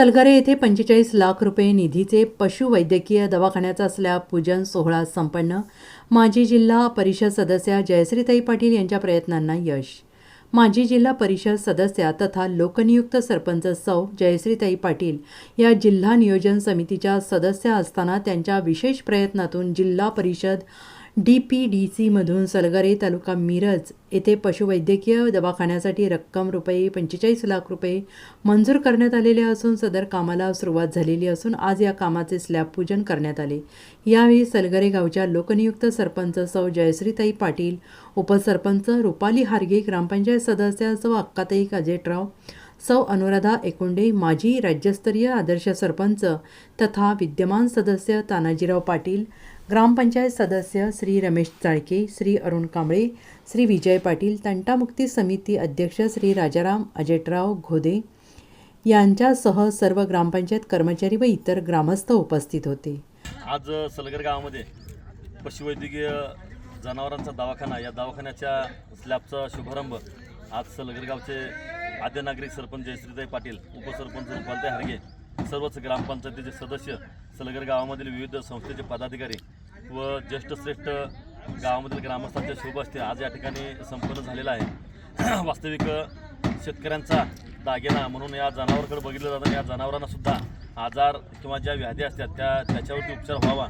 सलगरे येथे पंचेचाळीस लाख रुपये निधीचे पशुवैद्यकीय दवाखान्याचा स्लॅब पूजन सोहळा संपन्न. माजी जिल्हा परिषद सदस्या जयश्रीताई पाटील यांच्या प्रयत्नांना यश. माजी जिल्हा परिषद सदस्या तथा लोकनियुक्त सरपंच सौ जयश्रीताई पाटील या जिल्हा नियोजन समितीच्या सदस्या असताना त्यांच्या विशेष प्रयत्नातून Zilla Parishad D P D सीमधून Salgare तालुका मिरज येथे पशुवैद्यकीय दवाखान्यासाठी रक्कम रुपये पंचेचाळीस लाख रुपये मंजूर करण्यात आलेले असून सदर कामाला सुरुवात झालेली असून आज या कामाचे स्लॅब पूजन करण्यात आले. यावेळी सलगरे गावच्या लोकनियुक्त सरपंच सौ जयश्रीताई पाटील उपसरपंच रुपाली हार्गे ग्रामपंचायत सदस्य सौ अक्काताई काजेटराव सौ अनुराधा एकुंडे माजी राज्यस्तरीय आदर्श सरपंच तथा विद्यमान सदस्य तानाजीराव पाटील ग्रामपंचायत सदस्य श्री रमेश चाळके श्री अरुण कांबळे श्री विजय पाटील तंटामुक्ती समिती अध्यक्ष श्री राजाराम अजेटराव घोदे यांच्यासह सर्व ग्रामपंचायत कर्मचारी व इतर ग्रामस्थ उपस्थित होते. आज सलगर गावामध्ये पशुवैद्यकीय जनावरांचा दवाखाना या दवाखान्याच्या स्लॅबचा शुभारंभ आज सलगर गावचे आद्य नागरिक सरपंच जयश्रीताई पाटील उपसरपंच रुपालताई हरगे सर्वच ग्रामपंचायतीचे सदस्य सलगर गावामधील विविध संस्थेचे पदाधिकारी व ज्येष्ठ श्रेष्ठ गावामधील ग्रामस्थांच्या शुभ असते आज या ठिकाणी संपन्न झालेला आहे. वास्तविक शेतकऱ्यांचा दागिना म्हणून या जनावरकडे बघितलं जातं. या जनावरांना सुद्धा आजार किंवा ज्या व्याधी असतात त्या त्याच्यावरती उपचार व्हावा.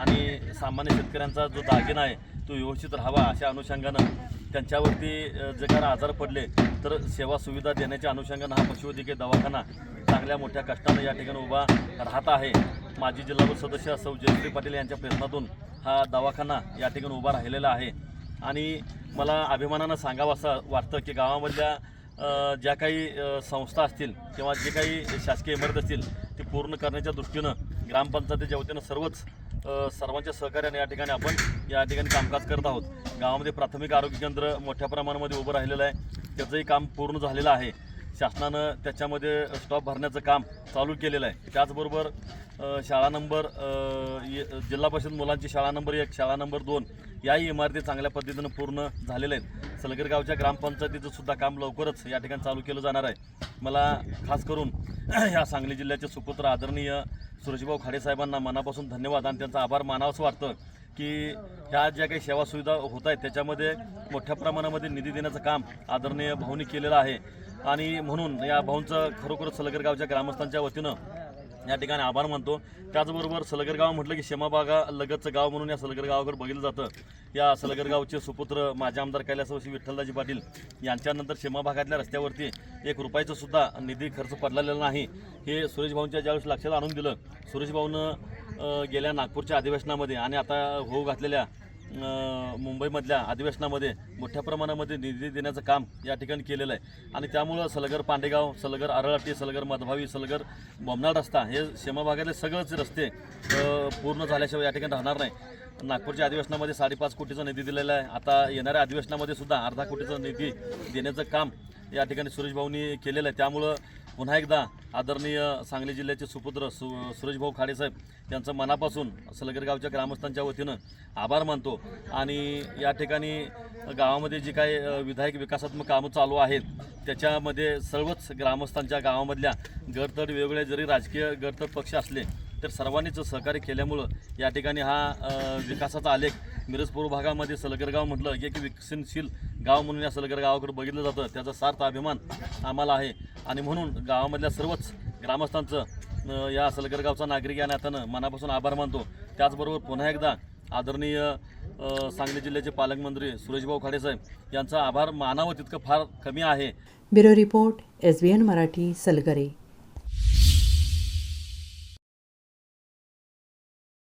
आणि सामान्य शेतकऱ्यांचा जो दागिना आहे तो व्यवस्थित राहावा अशा अनुषंगानं त्यांच्यावरती जे काही आजार पडले तर सेवा सुविधा देण्याच्या अनुषंगानं हा पशुवैद्यकीय दवाखाना चांगल्या मोठ्या कष्टानं या ठिकाणी उभा राहत आहे. माजी जिल्हा सदस्य सौ जयश्री पाटील यांच्या प्रयत्नातून हा दवाखाना या ठिकाणी उभा राहिलेला आहे. आणि मला अभिमानानं सांगावं असं वाटतं की गावामधल्या ज्या काही संस्था असतील किंवा जे काही शासकीय इमारत असतील ते पूर्ण करण्याच्या दृष्टीनं ग्रामपंचायतीच्या वतीनं सर्वच सर्वांच्या सहकार्याने या ठिकाणी आपण या ठिकाणी कामकाज करत आहोत. गावामध्ये प्राथमिक आरोग्य केंद्र मोठ्या प्रमाणामध्ये उभं राहिलेलं आहे. त्याचंही काम पूर्ण झालेलं आहे. शासनानं त्याच्यामध्ये स्टॉप भरण्याचं काम चालू केलेलं आहे. त्याचबरोबर शाळा नंबर जिल्हा परिषद मुलांची शाळा नंबर एक शाळा नंबर दोन याही इमारती चांगल्या पद्धतीनं पूर्ण झालेल्या आहेत. सलगर गावच्या ग्रामपंचायतीचं सुद्धा काम लवकरच या ठिकाणी चालू केलं जाणार आहे. मला खास करून ह्या सांगली जिल्ह्याचे सुपुत्र आदरणीय सुरेशभाऊ खाडेसाहेबांना मनापासून धन्यवाद आणि त्यांचा आभार मानावंसं वाटतं की ह्या ज्या काही सेवा सुविधा होत आहेत त्याच्यामध्ये मोठ्या प्रमाणामध्ये निधी देण्याचं काम आदरणीय भाऊनी केलेलं आहे. आणि म्हणून या भाऊंचं खरोखर सलगर गावच्या ग्रामस्थांच्या वतीनं या ठिकाणी आभार मानतो. त्याचबरोबर सलगर गाव म्हटलं की शेमाबागा लगतचं गाव म्हणून या सलगर गावाकडे बघितलं जातं. या सलगर गावचे सुपुत्र माझे आमदार कैलासवशी विठ्ठलदाजी पाटील यांच्यानंतर शेमाभागातल्या रस्त्यावरती एक रुपयाचं सुद्धा निधी खर्च पडलेला नाही. हे सुरेश भाऊंच्या ज्यावेळेस लक्षात आणून दिलं सुरेश भाऊनं गेल्या नागपूरच्या अधिवेशनामध्ये आणि आता होऊ घातलेल्या मुंबईमधल्या अधिवेशनामध्ये मोठ्या प्रमाणामध्ये निधी देण्याचं काम या ठिकाणी केलेलं आहे. आणि त्यामुळं सलगर पांडेगाव सलगर आरळाटी सलगर मधभावी सलगर बोमनाड रस्ता हे सीमाभागातले सगळंच सगळेच रस्ते पूर्ण झाल्याशिवाय या ठिकाणी राहणार नाही. नागपूरच्या अधिवेशनामध्ये साडेपाच कोटीचा निधी दिलेला आहे. आता येणाऱ्या अधिवेशनामध्ये सुद्धा अर्धा कोटीचा निधी देण्याचं काम या ठिकाणी सुरेशभाऊंनी केलेलं आहे. त्यामुळं पुन्हा एकदा आदरणीय सांगली जिल्ह्याचे सुपुत्र सु सुरेशभाऊ खाडेसाहेब यांचं मनापासून सलगरगावच्या ग्रामस्थांच्या वतीनं आभार मानतो. आणि या ठिकाणी गावामध्ये जी काही विधायक विकासात्मक कामं चालू आहेत त्याच्यामध्ये सर्वच ग्रामस्थांच्या गावामधल्या गडतड वेगवेगळे जरी राजकीय गडतड पक्ष असले तर सर्वांनीच सहकार्य केल्यामुळं या ठिकाणी हा विकासाचा आलेख मिरजपूर भागामध्ये सलगरगाव म्हटलं की एक विकसनशील गाव म्हणून या सलगर गावाकडे बघितलं जातं. त्याचा सार्थ अभिमान आम्हाला आहे. आणि म्हणून गावामधल्या सर्वच ग्रामस्थांचं या सलगरगावचा नागरिक या नात्यानं मनापासून आभार मानतो. त्याचबरोबर पुन्हा एकदा आदरणीय सांगली जिल्ह्याचे पालकमंत्री सुरेशभाऊ खाडेसाहेब यांचा आभार मानावं तितकं फार कमी आहे. Bureau report S B N Marathi Salgare.